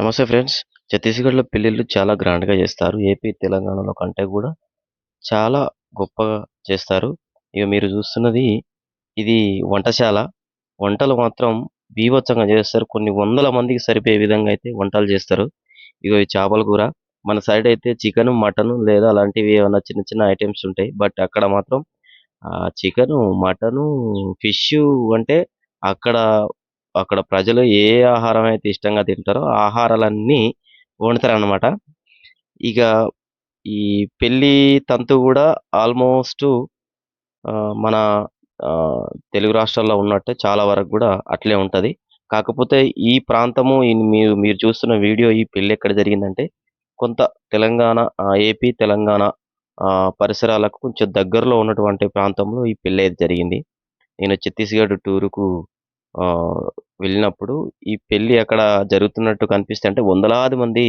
నమస్తే ఫ్రెండ్స్. ఛత్తీస్గఢ్లో పెళ్ళిళ్ళు చాలా గ్రాండ్గా చేస్తారు. ఏపీ తెలంగాణలో కంటే కూడా చాలా గొప్పగా చేస్తారు. ఇక మీరు చూస్తున్నది ఇది వంటశాల. వంటలు మాత్రం బీభత్సంగా చేస్తారు. కొన్ని వందల మందికి సరిపోయే విధంగా అయితే వంటలు చేస్తారు. ఇక ఈ చేపల కూర. మన సైడ్ అయితే చికెన్ మటన్ లేదా అలాంటివి ఏమైనా చిన్న చిన్న ఐటమ్స్ ఉంటాయి. బట్ అక్కడ మాత్రం చికెను మటను ఫిష్ అంటే అక్కడ అక్కడ ప్రజలు ఏ ఆహారం అయితే ఇష్టంగా తింటారో ఆహారాలన్నీ వండుతారన్నమాట. ఇక ఈ పెళ్ళి తంతు కూడా ఆల్మోస్ట్ మన తెలుగు రాష్ట్రాల్లో ఉన్నట్టే చాలా వరకు కూడా అట్లే ఉంటుంది. కాకపోతే ఈ ప్రాంతము ఈ మీరు మీరు చూస్తున్న వీడియో ఈ పెళ్ళి ఎక్కడ జరిగిందంటే కొంత తెలంగాణ ఏపీ తెలంగాణ పరిసరాలకు కొంచెం దగ్గరలో ఉన్నటువంటి ప్రాంతంలో ఈ పెళ్ళి అయితే జరిగింది. నేను ఛత్తీస్గఢ్ టూరుకు వెళ్ళినప్పుడు ఈ పెళ్ళి అక్కడ జరుగుతున్నట్టు కనిపిస్తే అంటే వందలాది మంది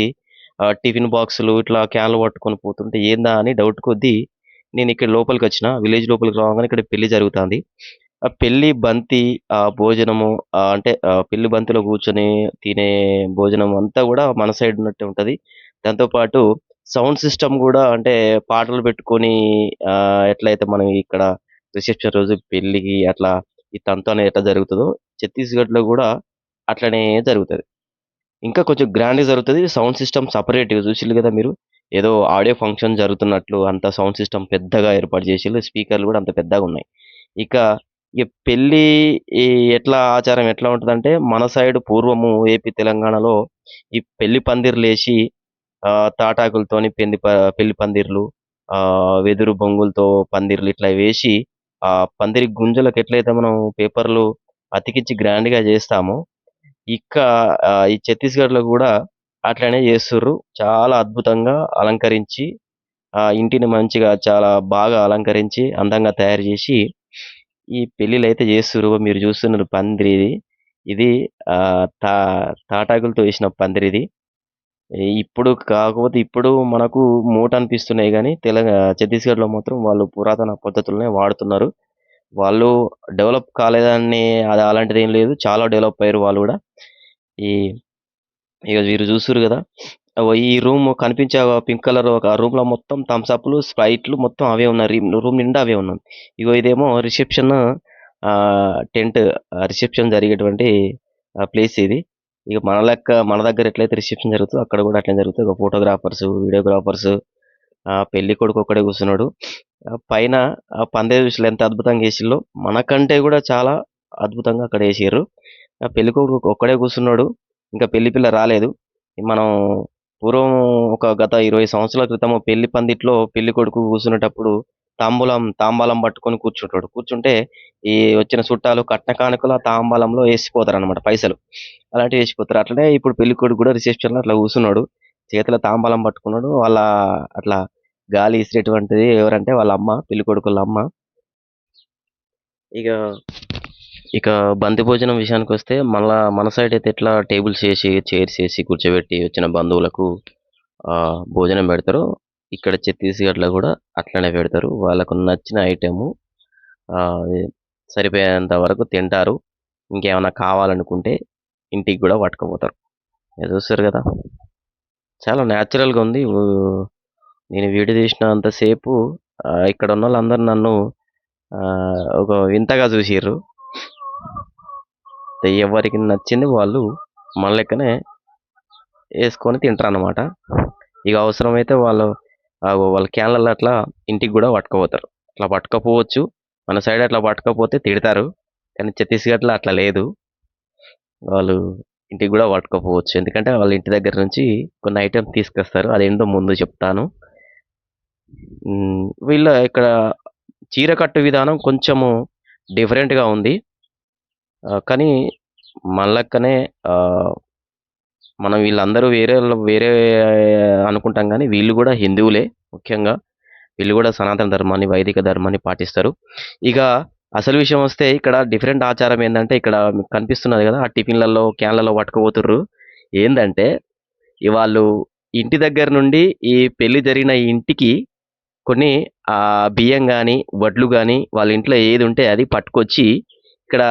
టిఫిన్ బాక్సులు ఇట్లా క్యాన్లు పట్టుకొని పోతుంటే ఏందా అని డౌట్ కొద్దీ నేను ఇక్కడ లోపలికి వచ్చిన విలేజ్ లోపలికి రాగానే ఇక్కడ పెళ్ళి జరుగుతుంది. ఆ పెళ్ళి బంతి ఆ భోజనము అంటే పెళ్ళి బంతిలో కూర్చొని తినే భోజనం అంతా కూడా మన సైడ్ ఉన్నట్టే ఉంటది. దాంతో పాటు సౌండ్ సిస్టమ్ కూడా అంటే పాటలు పెట్టుకొని ఎట్లయితే మనం ఇక్కడ రిసెప్షన్ రోజు పెళ్ళికి అట్లా ఈ తంతు అనేది ఎట్లా జరుగుతుందో ఛత్తీస్గఢ్లో కూడా అట్లనే జరుగుతది. ఇంకా కొంచెం గ్రాండ్ జరుగుతుంది సౌండ్ సిస్టమ్ సపరేట్ చూసిల్లు కదా మీరు. ఏదో ఆడియో ఫంక్షన్ జరుగుతున్నట్లు అంత సౌండ్ సిస్టమ్ పెద్దగా ఏర్పాటు చేసిల్లు స్పీకర్లు కూడా అంత పెద్దగా ఉన్నాయి. ఇక ఈ పెళ్ళి ఈ ఎట్లా ఆచారం ఎట్లా ఉంటుందంటే మన సైడ్ పూర్వము ఏపీ తెలంగాణలో ఈ పెళ్ళి పందిర్లు వేసి ఆ తాటాకులతోని పెళ్ళి ప- పెళ్ళి పందిర్లు ఆ వెదురు బొంగులతో పందిర్లు ఇట్లా వేసి ఆ పందిరి గుంజలకు ఎట్లయితే మనం పేపర్లు అతికించి గ్రాండ్గా చేస్తామో ఇక్క ఈ ఛత్తీస్గఢ్లో కూడా అట్లనే చేస్తుర్రు. చాలా అద్భుతంగా అలంకరించి ఆ ఇంటిని మంచిగా చాలా బాగా అలంకరించి అందంగా తయారు చేసి ఈ పెళ్ళిలు అయితే చేస్తుర్రు. మీరు చూస్తున్నారు పందిరి ఇది ఇది ఆ తా తాటాకులతో వేసిన పందిరి ఇది ఇప్పుడు కాకపోతే ఇప్పుడు మనకు మూట అనిపిస్తున్నాయి కానీ తెలంగాణ ఛత్తీస్గఢ్లో మాత్రం వాళ్ళు పురాతన పద్ధతులనే వాడుతున్నారు. వాళ్ళు డెవలప్ కాలేదని అది అలాంటిది ఏం లేదు. చాలా డెవలప్ అయ్యారు వాళ్ళు కూడా. ఈ ఇక మీరు చూసారు కదా. ఈ రూమ్ కనిపించే పింక్ కలర్ ఒక రూమ్లో మొత్తం థమ్స్అప్లు స్ప్రైట్లు మొత్తం అవే ఉన్నాయి. రూమ్ నిండా అవే ఉన్నాయి. ఇగో ఇదేమో రిసెప్షన్ టెంట్ రిసెప్షన్ జరిగేటువంటి ప్లేస్ ఇది. ఇక మన లెక్క మన దగ్గర ఎట్లయితే రిసెప్షన్ జరుగుతుందో అక్కడ కూడా అట్లనే జరుగుతుంది. ఒక ఫోటోగ్రాఫర్స్ వీడియోగ్రాఫర్స్ ఆ పెళ్ళి కొడుకు ఒక్కడే కూర్చున్నాడు. పైన ఆ పందే చూసి ఎంత అద్భుతంగా వేసిల్లో మనకంటే కూడా చాలా అద్భుతంగా అక్కడ వేసారు ఆ పెళ్ళి కొడుకు ఒక్కడే కూర్చున్నాడు. ఇంకా పెళ్ళి పిల్ల రాలేదు. మనం పూర్వం ఒక గత ఇరవై సంవత్సరాల క్రితం పెళ్ళి పందిట్లో పెళ్ళి కొడుకు కూర్చునేటప్పుడు తాంబూలం తాంబాలం పట్టుకొని కూర్చుంటాడు. కూర్చుంటే ఈ వచ్చిన చుట్టాలు కట్న కానుకలు ఆ తాంబాలంలో వేసిపోతారు అనమాట పైసలు. అలాంటివి వేసిపోతారు. అట్లనే ఇప్పుడు పెళ్ళికొడుకు కూడా రిసెప్షన్లో అట్లా కూర్చున్నాడు. చేతిలో తాంబాలం పట్టుకున్నాడు. వాళ్ళ అట్లా గాలి ఇసిరేటువంటిది ఎవరంటే వాళ్ళ అమ్మ పెళ్ళి కొడుకుల అమ్మ. ఇక ఇక బంతి భోజనం విషయానికి వస్తే మళ్ళా మన సైడ్ అయితే ఎట్లా టేబుల్స్ వేసి చైర్స్ వేసి కూర్చోబెట్టి వచ్చిన బంధువులకు ఆ భోజనం పెడతారు. ఇక్కడ ఛత్తీస్గఢ్లో కూడా అట్లనే పెడతారు. వాళ్ళకు నచ్చిన ఐటెము సరిపోయేంత వరకు తింటారు. ఇంకేమైనా కావాలనుకుంటే ఇంటికి కూడా పట్టుకుపోతారు. చూస్తారు కదా. చాలా న్యాచురల్గా ఉంది. నేను వీడియో తీసినంతసేపు ఇక్కడ ఉన్న వాళ్ళందరూ నన్ను ఒక వింతగా చూసిర్రు. ఎవరికి నచ్చింది వాళ్ళు మన లెక్కనే వేసుకొని తింటారు అన్నమాట ఇక అవసరమైతే వాళ్ళు వాళ్ళ క్యాన్లలో అట్లా ఇంటికి కూడా పట్టుకుపోతారు. అట్లా పట్టుకపోవచ్చు. మన సైడ్ అట్లా పట్టుకపోతే తిడతారు. కానీ ఛత్తీస్గఢ్లో అట్లా లేదు. వాళ్ళు ఇంటికి కూడా పట్టుకపోవచ్చు. ఎందుకంటే వాళ్ళ ఇంటి దగ్గర నుంచి కొన్ని ఐటమ్స్ తీసుకొస్తారు. అదేంటో ముందు చెప్తాను. వీళ్ళ ఇక్కడ చీర కట్టు విధానం కొంచెము డిఫరెంట్గా ఉంది. కానీ మన మనం వీళ్ళందరూ వేరే వాళ్ళు- వేరే అనుకుంటాం కానీ వీళ్ళు కూడా హిందువులే ముఖ్యంగా. వీళ్ళు కూడా సనాతన ధర్మాన్ని వైదిక ధర్మాన్ని పాటిస్తారు. ఇక అసలు విషయం వస్తే ఇక్కడ డిఫరెంట్ ఆచారం ఏంటంటే ఇక్కడ కనిపిస్తున్నది కదా ఆ టిఫిన్లలో క్యాన్లలో పట్టుకుపోతుర్రు. ఏంటంటే వాళ్ళు ఇంటి దగ్గర నుండి ఈ పెళ్ళి జరిగిన ఇంటికి కొన్ని ఆ బియ్యం కానీ వడ్లు కానీ వాళ్ళ ఇంట్లో ఏది ఉంటే అది పట్టుకొచ్చి ఇక్కడ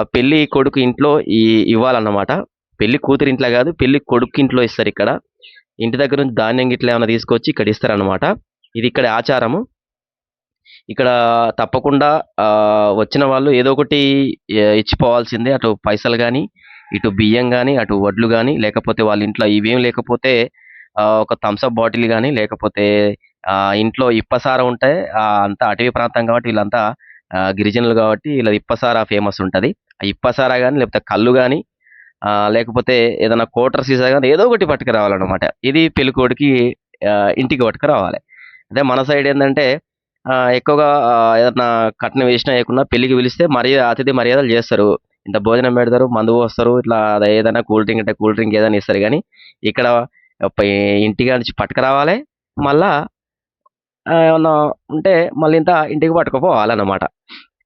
పెళ్ళి కొడుకు ఇంట్లో ఈ ఇవ్వాలన్నమాట. పెళ్ళి కూతురు ఇంట్లో కాదు పెళ్ళి కొడుకు ఇంట్లో ఇస్తారు ఇక్కడ. ఇంటి దగ్గర నుంచి ధాన్యం గిట్లా ఏమైనా తీసుకొచ్చి ఇక్కడ ఇస్తారనమాట ఇది ఇక్కడ ఆచారము. ఇక్కడ తప్పకుండా వచ్చిన వాళ్ళు ఏదో ఒకటి ఇచ్చిపోవాల్సిందే. అటు పైసలు కానీ ఇటు బియ్యం కానీ అటు వడ్లు కానీ లేకపోతే వాళ్ళ ఇంట్లో ఇవేం లేకపోతే ఒక థమ్స్అప్ బాటిల్ కానీ లేకపోతే ఇంట్లో ఇప్పసార ఉంటే అంతా అటవీ ప్రాంతం కాబట్టి వీళ్ళంతా గిరిజనులు కాబట్టి వీళ్ళ ఇప్పసార ఫేమస్ ఉంటుంది. ఆ ఇప్పసార కానీ లేకపోతే కళ్ళు కానీ లేకపోతే ఏదైనా కోటర్ సీసా కానీ ఏదో ఒకటి పట్టుకురావాలన్నమాట. ఇది పెళ్ళికోడికి ఇంటికి పట్టుకురావాలి. అదే మన సైడ్ ఏంటంటే ఎక్కువగా ఏదన్నా ఏదైనా కట్నం వేసినా వేయకుండా పెళ్ళికి పిలిస్తే మర్యాద అతిథి మర్యాదలు చేస్తారు. ఇంత భోజనం పెడతారు మందు పోస్తారు ఇట్లా అదే ఏదైనా కూల్ డ్రింక్ అంటే కూల్ డ్రింక్ ఏదైనా ఇస్తారు కానీ ఇక్కడ ప- ఇంటికి నుంచి పట్టుకురావాలి. మళ్ళా ఏమన్నా ఉంటే మళ్ళీ ఇంత ఇంటికి పట్టుకుపోవాలన్నమాట.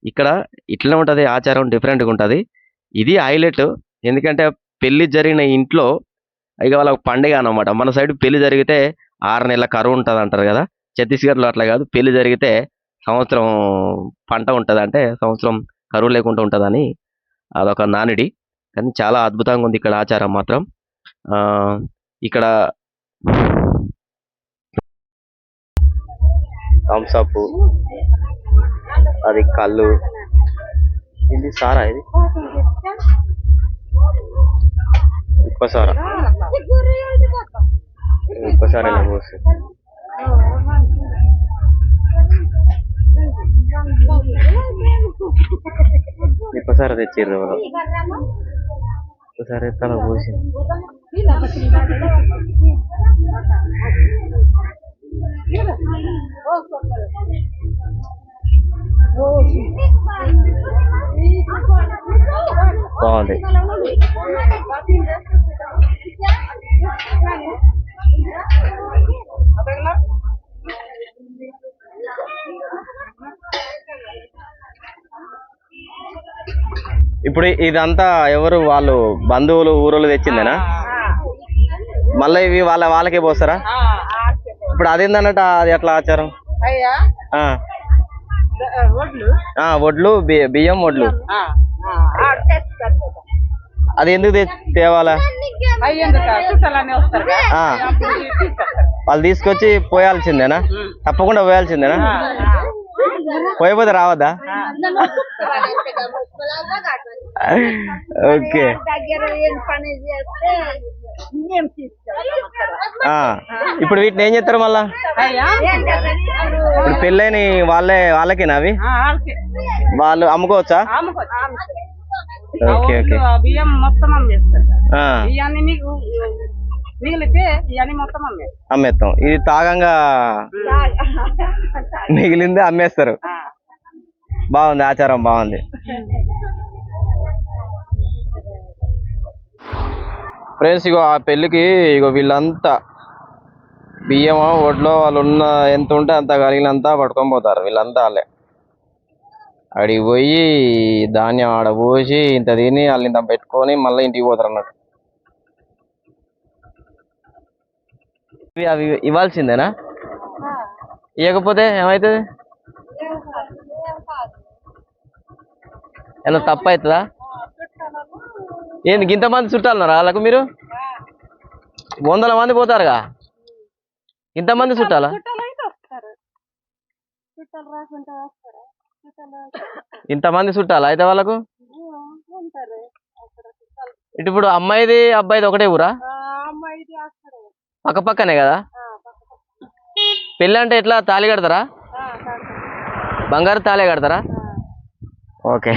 ఇక్కడ ఇట్లనే ఉంటుంది ఆచారం డిఫరెంట్గా ఉంటుంది. ఇది హైలైట్. ఎందుకంటే పెళ్ళి జరిగిన ఇంట్లో ఇక వాళ్ళ పండుగ అనమాట మన సైడ్ పెళ్ళి జరిగితే ఆరు నెలల కరువు ఉంటుంది అంటారు కదా. ఛత్తీస్గఢ్లో అట్లా కాదు. పెళ్ళి జరిగితే సంవత్సరం పంట ఉంటుంది అంటే సంవత్సరం కరువు లేకుండా ఉంటుందని అదొక నానుడి. కానీ చాలా అద్భుతంగా ఉంది ఇక్కడ ఆచారం మాత్రం. ఇక్కడ థమ్స్అప్ అది కళ్ళు. ఇది సారా ఇది? ఉప్పసారా ఉప్పసారా పోసి ఉప్పసారా తెచ్చిర్రు ఎవరో ఉప్పసారా ఎత్తాల పోసి బాగుంది ఇప్పుడు ఇదంతా ఎవరు వాళ్ళు బంధువులు ఊరోళ్ళు తెచ్చిందేనా? మళ్ళీ ఇవి వాళ్ళ వాళ్ళకే పోస్తారా? ఇప్పుడు అదేందన్నట్టు అది ఎట్లా ఆచారం? వడ్లు. బియ్యం వడ్లు. అది ఎందుకు తేవాలా. వాళ్ళు తీసుకొచ్చి పోయాల్సిందేనా? తప్పకుండా పోయాల్సిందేనా? పోయపోతే రావద్దా? ఓకే. ఇప్పుడు వీటిని ఏం చేస్తారు మళ్ళా? అయ్యా? ఇప్పుడు పెళ్ళైన వాళ్ళే వాళ్ళకేనా అవి. వాళ్ళు అమ్ముకోవచ్చా? Okay okay. బియ్యం మొత్తం అమ్మేస్తారు. ఆ, ఇవన్నీ నీకు మిగిలితే ఇవన్నీ మొత్తం అమ్మేస్తారు. అమ్మేస్తాం. ఇది తాగంగా మిగిలింది అమ్మేస్తారు. బాగుంది ఆచారం బాగుంది. ఫ్రెండ్స్ ఇగో ఆ పెళ్ళికి ఇగో వీళ్ళంతా బియ్యం ఒడ్లో వాళ్ళు ఉన్న ఎంత ఉంటే అంత కలిగినంతా పట్టుకొని పోతారు వీళ్ళంతా వాళ్ళే. అడిగి పోయి ధాన్యం ఆడ పోసి ఇంత తిని వాళ్ళు ఇంత పెట్టుకొని మళ్ళీ ఇంటికి పోతారు అన్నట్టు. అవి ఇవ్వాల్సిందేనా? ఇవ్వకపోతే ఏమవుతుంది? ఏమన్నా తప్పు అవుతుందా? ఏంది ఇంతమంది చుట్టాలన్నారా వాళ్ళకు మీరు? వందల మంది పోతారుగా? ఇంతమంది చుట్టాలా ఇంతమంది చుట్టాలా అయితే వాళ్ళకు? ఇటు ఇప్పుడు అమ్మాయిది అబ్బాయిది ఒకటే ఊరా? పక్క పక్కనే కదా? పెళ్ళి అంటే ఎట్లా తాళి కడతారా? బంగారు తాళే కడతారా? ఓకే.